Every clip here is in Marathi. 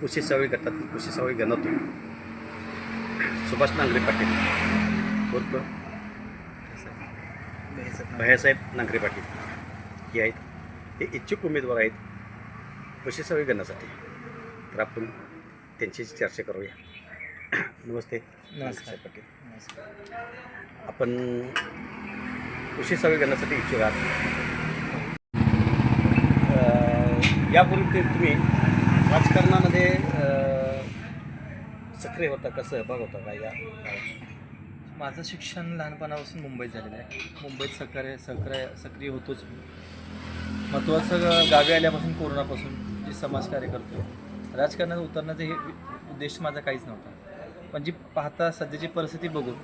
कुशीसावळी गटातील कुशीसावळी गणातून सुभाष नांगरे पाटील. उर्फ भैयासाहेब नांगरे पाटील. हे आहेत हे इच्छुक उमेदवार आहेत कुशीसावळी गणासाठी. तर आपण त्यांच्याशी चर्चा करूया. नमस्ते. नमस्कार. पाटील. आपण कुशीसावळी गणासाठी इच्छुक आहात अं, यापूर्वी ते तुम्ही राजकारणामध्ये सक्रिय होता का? सहभाग होता का या माझं शिक्षण लहानपणापासून मुंबईत झालेलं आहे. मुंबईत सक्रिय सक्रिय सक्रिय होतोच मी. महत्त्वाचं गावी आल्यापासून कोरोनापासून जे समाजकार्य करतो राजकारणात उतरण्याचा हे उद्देश माझा काहीच नव्हता. पण जी पाहता सध्याची परिस्थिती बघून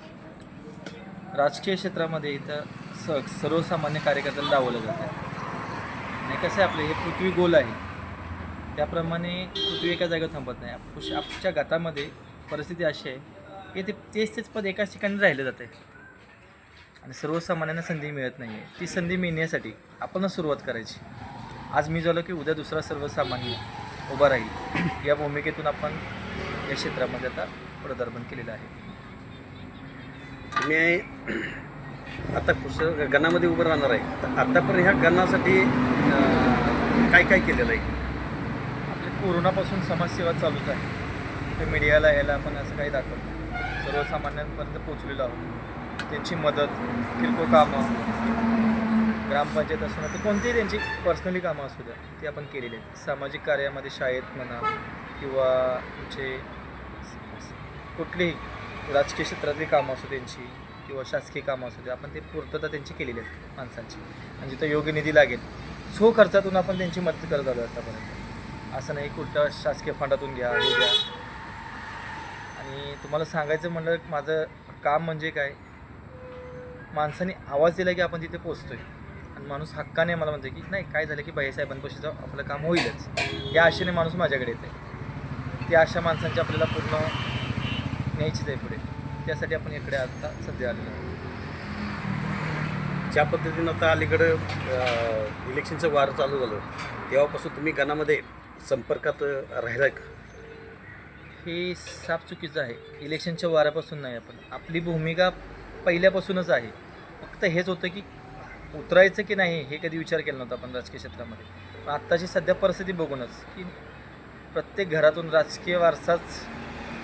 राजकीय क्षेत्रामध्ये इथं स सर्वसामान्य कार्यकर्त्याला दावलं जातं आणि कसं आहे आपलं? हे पृथ्वी गोल आहे. त्याप्रमाणे पृथ्वी एका जागेवर थांबत नाही. आप- आमच्या गटामध्ये परिस्थिती अशी आहे की ते तेच तेच पद एकाच ठिकाणी राहिलं जातं आहे आणि सर्वसामान्यांना संधी मिळत नाही आहे ती संधी मिळण्यासाठी आपणच सुरुवात करायची. आज मी झालो की उद्या दुसरा सर्वसामान्य उभा राहील. या भूमिकेतून आपण या क्षेत्रामध्ये आता प्रदर्पण केलेलं आहे. मी आता कुश गणामध्ये उभं राहणार आहे. तर ह्या गणासाठी काय काय केलेलं आहे? कोरोनापासून समाजसेवा चालूच आहे. ते मीडियाला यायला आपण असं काही दाखवत नाही. सर्वसामान्यांपर्यंत पोचलेलो आहोत. त्यांची मदत किरकोळ कामं ग्रामपंचायत असू ते कोणतीही त्यांची पर्सनली कामं असू द्या ती आपण केलेली आहेत. सामाजिक कार्यामध्ये शाळेत म्हणा किंवा तुमचे कुठलीही राजकीय क्षेत्रातली कामं असू त्यांची किंवा शासकीय कामं असू दे आपण ते पूर्तता त्यांची केलेली आहेत माणसांची. आणि जिथं योग्य निधी लागेल सो खर्चातून आपण त्यांची मदत करत आलो आतापर्यंत. असं नाही कुठं शासकीय फंडातून घ्या हे घ्या. आणि तुम्हाला सांगायचं म्हणलं माझं काम म्हणजे काय? माणसाने आवाज दिला की आपण तिथे पोचतोय. आणि माणूस हक्काने मला म्हणतो की नाही काय झालं की बाईसाहेबांपाशी जाऊ आपलं काम होईलच. या आशेने माणूस माझ्याकडे येते त्या आशा माणसांची आपल्याला पूर्ण न्यायचीच आहे पुढे. त्यासाठी आपण इकडे आता सध्या आलेलो ज्या पद्धतीनं आता अलीकडं इलेक्शनचं वार चालू झालं तेव्हापासून तुम्ही गणामध्ये संपर्कात राहिला का? हे साफ चुकीचं आहे. इलेक्शनच्या वाऱ्यापासून नाही आपण. आपली भूमिका पहिल्यापासूनच आहे. फक्त हेच होतं की उतरायचं की नाही हे कधी विचार केला नव्हता आपण राजकीय क्षेत्रामध्ये. पण आत्ताची सध्या परिस्थिती बघूनच की प्रत्येक घरातून राजकीय वारसाच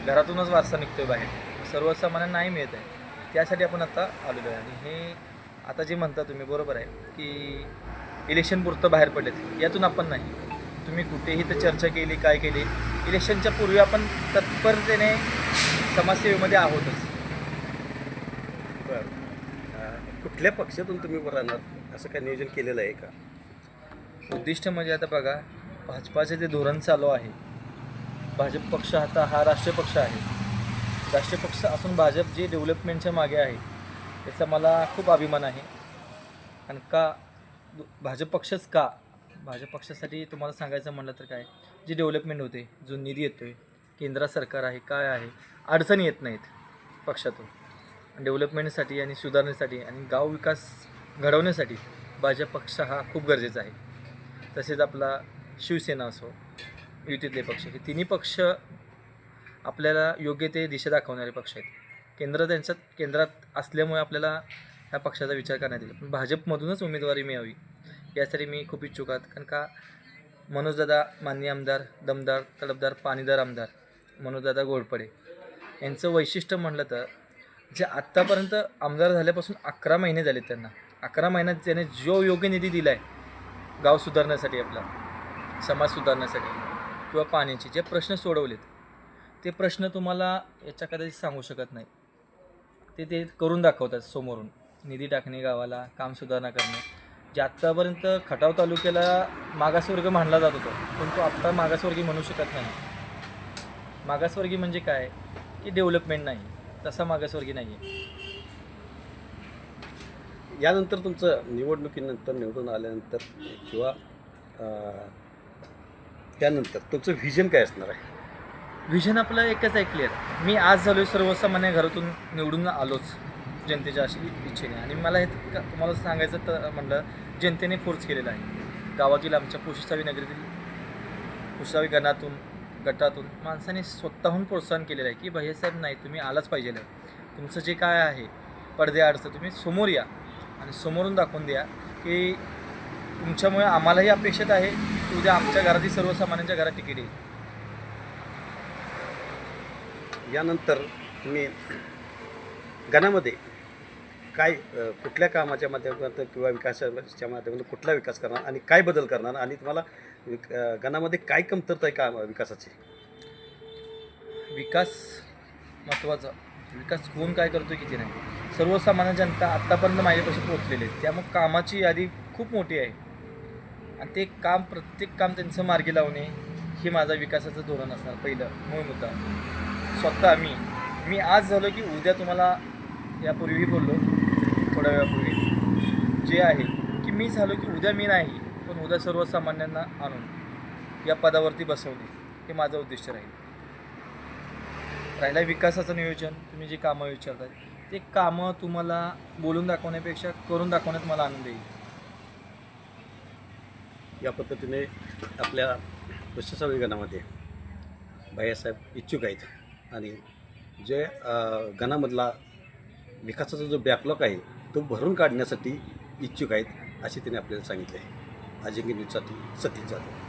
घरातूनच वारसा निघतो आहे बाहेर. सर्वसामान्यांना नाही मिळत आहे. त्यासाठी आपण आता आलेलो आहे. आणि हे आता जे म्हणता तुम्ही बरोबर आहे की इलेक्शन पुरतं बाहेर पडलेत. यातून आपण नाही. तुम्ही कुठेही तर चर्चा केली काय केली इलेक्शनच्या पूर्वी आपण तत्परतेने समाजसेवेमध्ये आहोतच. बरं. अं, कुठल्या पक्षातून तुम्ही उभं राहणार? असं काय नियोजन केलेलं आहे का? उद्दिष्ट म्हणजे आता बघा भाजपाचे जे धोरण चालू आहे भाजप पक्ष आता हा राष्ट्रीय पक्ष आहे. राष्ट्रीय पक्ष असून भाजप जे डेव्हलपमेंटच्या मागे आहे त्याचा मला खूप अभिमान आहे. आणि का भाजप पक्षच का भाजप पक्षासाठी तुम्हाला सांगायचं म्हणलं तर काय? जी डेव्हलपमेंट होते जो निधी येतो आहे केंद्र सरकार आहे काय आहे अडचणी येत नाहीत पक्षातून. डेव्हलपमेंटसाठी आणि सुधारण्यासाठी आणि गाव विकास घडवण्यासाठी भाजप पक्ष हा खूप गरजेचा आहे. तसेच आपला शिवसेना असो युतीतले पक्ष हे तिन्ही पक्ष आपल्याला योग्य ते दिशा दाखवणारे पक्ष आहेत. केंद्र त्यांच्यात केंद्रात असल्यामुळे आपल्याला ह्या पक्षाचा विचार करण्यात येईल. पण भाजपमधूनच उमेदवारी मिळावी यासाठी मी खूप इच्छुक आहात. कारण का मनोजदादा माननीय आमदार दमदार तडफदार पाणीदार आमदार मनोजदादा घोडपडे यांचं वैशिष्ट्य म्हटलं तर जे आत्तापर्यंत आमदार झाल्यापासून अकरा महिने झालेत त्यांना. अकरा महिन्यात त्याने जो योग्य निधी दिला आहे गाव सुधारण्यासाठी आपला समाज सुधारण्यासाठी किंवा पाण्याचे जे प्रश्न सोडवलेत ते प्रश्न तुम्हाला याच्या कदाचित सांगू शकत नाही. ते ते करून दाखवतात समोरून. निधी टाकणे गावाला काम सुधारणा करणे. जे आत्तापर्यंत खटाव तालुक्याला मागासवर्ग मानला जात होता पण तो आत्ता मागासवर्गीय म्हणू शकत नाही. मागासवर्गीय म्हणजे काय? की डेव्हलपमेंट नाही. तसा मागासवर्गीय नाही आहे यानंतर तुमचं निवडणुकीनंतर निवडून आल्यानंतर किंवा अं, त्यानंतर तुमचं व्हिजन काय असणार आहे? व्हिजन आपलं एकच आहे क्लिअर मी आज झालो सर्वसामान्य घरातून निवडून आलोच. जनतेच्या अशी इच्छेने. आणि मला हे तुम्हाला सांगायचं तर म्हणलं जनतेने फोर्स केलेला आहे. गावातील आमच्या पुशिसावी नगरीतील पुशिसावी गणातून गटातून माणसाने स्वतःहून प्रोत्साहन केलेलं आहे की भैयासाहेब नाही तुम्ही आलाच पाहिजे तुमचं जे काय आहे पडद्याआडचं तुम्ही समोर या. आणि समोरून दाखवून द्या की तुमच्यामुळे आम्हालाही अपेक्षित आहे की उद्या आमच्या घरातील सर्वसामान्यांच्या घरात तिकीट येईल. यानंतर मी गणामध्ये काय अ, कुठल्या कामाच्या माध्यमातून किंवा विकासाच्या माध्यमातून कुठला विकास करणार आणि काय बदल करणार आणि तुम्हाला विक- अ, गणामध्ये काय कमतरता आहे का विकासाची? विकास महत्त्वाचा. विकास कोण काय करतो किती नाही. सर्वसामान्य जनता आत्तापर्यंत माझ्यापाशी पोचलेली आहे. त्यामुळे कामाची यादी खूप मोठी आहे. आणि ते काम प्रत्येक काम त्यांचं मार्गी लावणे हे माझा विकासाचं धोरण असणार. पहिलं मूळ मुद्दा. स्वतः मी मी आज झालो की उद्या तुम्हाला यापूर्वी बोललो. थोड्या वेळापूर्वी जे आहे की मी झालो की उद्या मी नाही पण उद्या सर्वसामान्यांना आणून या पदावरती बसवणे हे माझं उद्दिष्ट राहील. राहिला विकासाचं नियोजन तुम्ही जी कामं विचारताय ते कामं तुम्हाला बोलून दाखवण्यापेक्षा करून दाखवण्यात मला आनंद येईल. या पद्धतीने आपल्या विश्वसावी गणामध्ये भैयासाहेब इच्छुक आहेत आणि जे गणामधला विकासाचा जो बॅकलॉग आहे तो भरून काढण्यासाठी इच्छुक आहेत असे त्यांनी आपल्याला सांगितले आहे. अजिंक्य न्यूजसाठी सतीश जाधव.